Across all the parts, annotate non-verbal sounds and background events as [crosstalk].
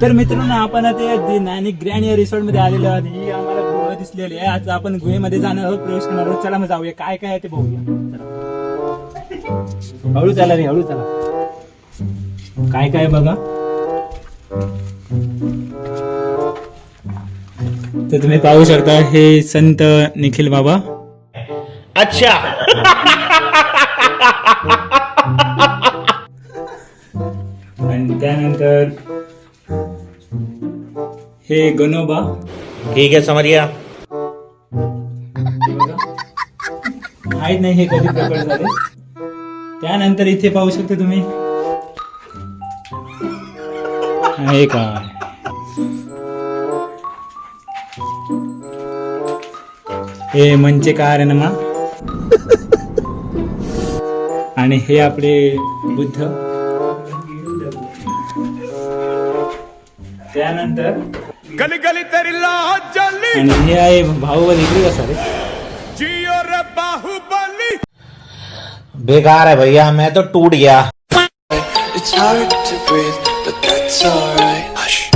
तर मित्रांनो आपण आता ते नानी ग्रँड रिसॉर्टमध्ये आलेलो आहोत. ही आम्हाला गुह दिसलेली आहे. आज आपण गुहेमध्ये जाणार आहोत प्रवेश करणार आहोत. चला मग जाऊया. काय काय आहे ते बघूया. हळू चला रे हळू चला. काय काय बघा? तर तुम्ही पाहू शकता हे संत निखिल बाबा. अच्छा. आणि त्यानंतर हे गणोबा. ठीक है समरिया माहित नाही हे कधी प्रकट झाले. त्यानंतर इथे पाहू शकता तुम्ही हे काय हे मनचे नमा? आणि हे आपले बुद्ध? त्यानंतर? गली गली तेरी आणि हे आहे भाऊबली इकडे कसा रे जियो रे बाहुबली. बेकार है भैया मैं तो टूट गया. It's hard to breathe, but that's alright. Hush.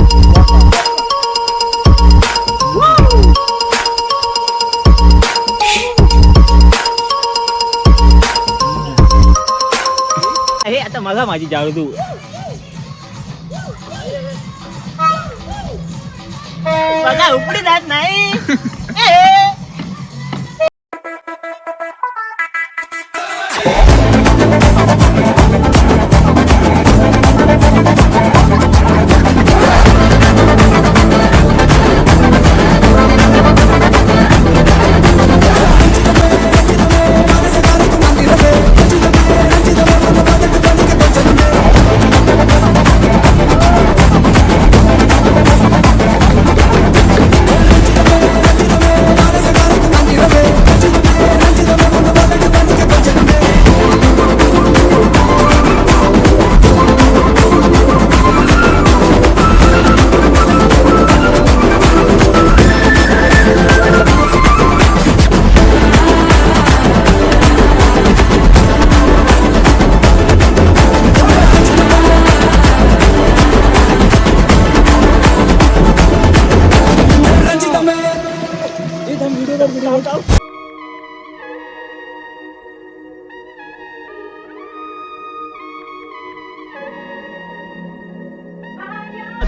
हे आता मला माझी जाळू बघा उपडी जात नाही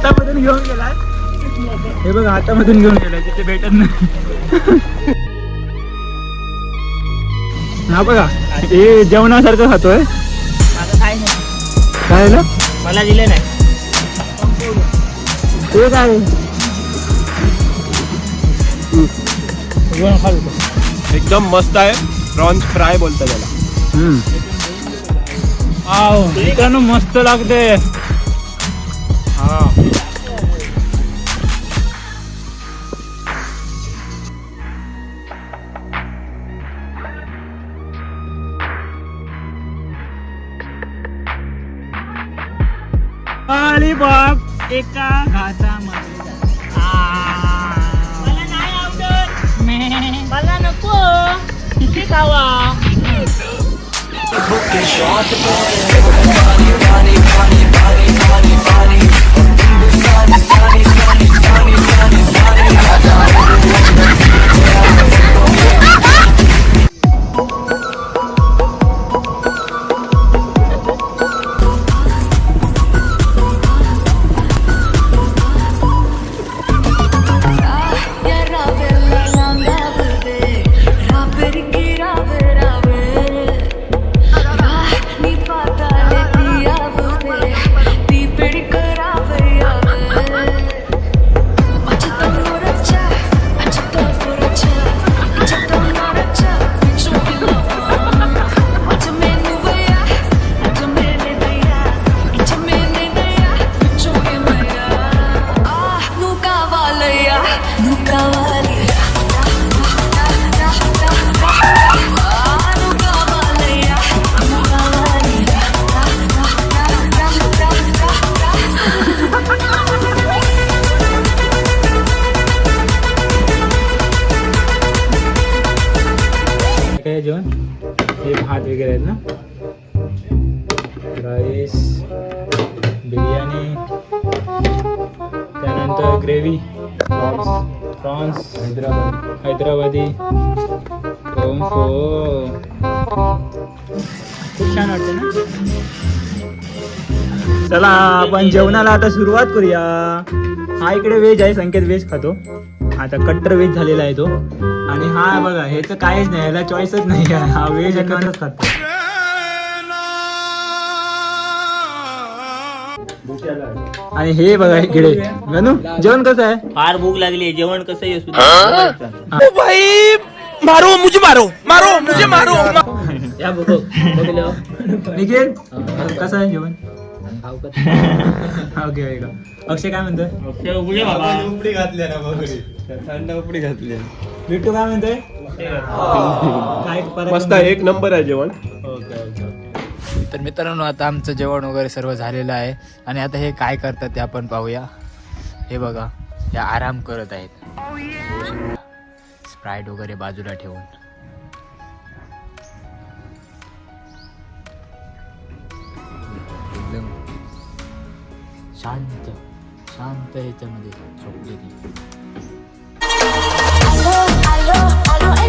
हातामधून घेऊन गेलाय. हे बघ हातामधून घेऊन गेलाय तिथे भेटत नाही. हा बघा हे जेवणासारखं खातोय. काय झालं? मला दिले नाही. ते काय एकदम मस्त आहे. प्रॉन्स फ्राय बोलतात त्याला. मित्रांनो मस्त लागते हा. अलिबाग. एका घासामध्ये मला नाही आवडत. मला नको. किती खावा. माझी हे भात वगैरे आहेत ना? राईस बिर्याणी त्यानंतर ग्रेव्ही प्रॉन्स हैदराबाद. हैदराबादी ओमफो खूप छान वाटते ना? चला आपण जेवणाला आता सुरुवात करूया. हा इकडे व्हेज आहे संकेत व्हेज खातो. आता कट्टर व्हेज झालेला आहे तो. आणि हा बघा ह्याचं काहीच नाही ह्याला चॉईसच नाही आहे. हा व्हेज एकत्रच खातो. आणि हे बघा इकडे गणू जेवण कसं आहे? फार भूक लागली जेवण कसं आहे सुद्धा [laughs] या बघ. बघलं निखिल कसं आहे जेवण? [laughs] ओके ओके अक्षय काय म्हणतोय? उघडे बाबा. बिट्टू काय म्हणतोय? काय परत मस्त आहे एक नंबर आहे जेवण. तर मित्रांनो आता आमचं जेवण वगैरे सर्व झालेलं आहे. आणि आता हे काय करतात ते आपण पाहूया. हे बघा हे आराम करत आहेत. स्प्राईट वगैरे बाजूला ठेवून.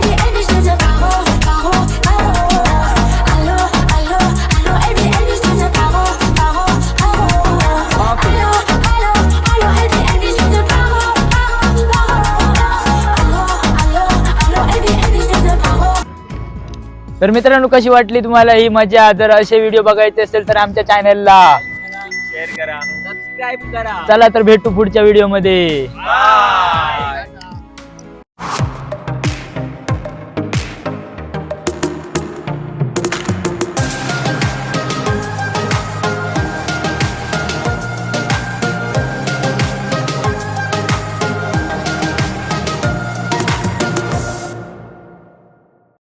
Baby, je te paro. तर मित्रांनो कशी वाटली तुम्हाला ही मजा? जर असे व्हिडिओ बघायचे असेल तर आमच्या चॅनलला शेअर करा. सबस्क्राईब करा. चला तर भेटू पुढच्या व्हिडिओमध्ये.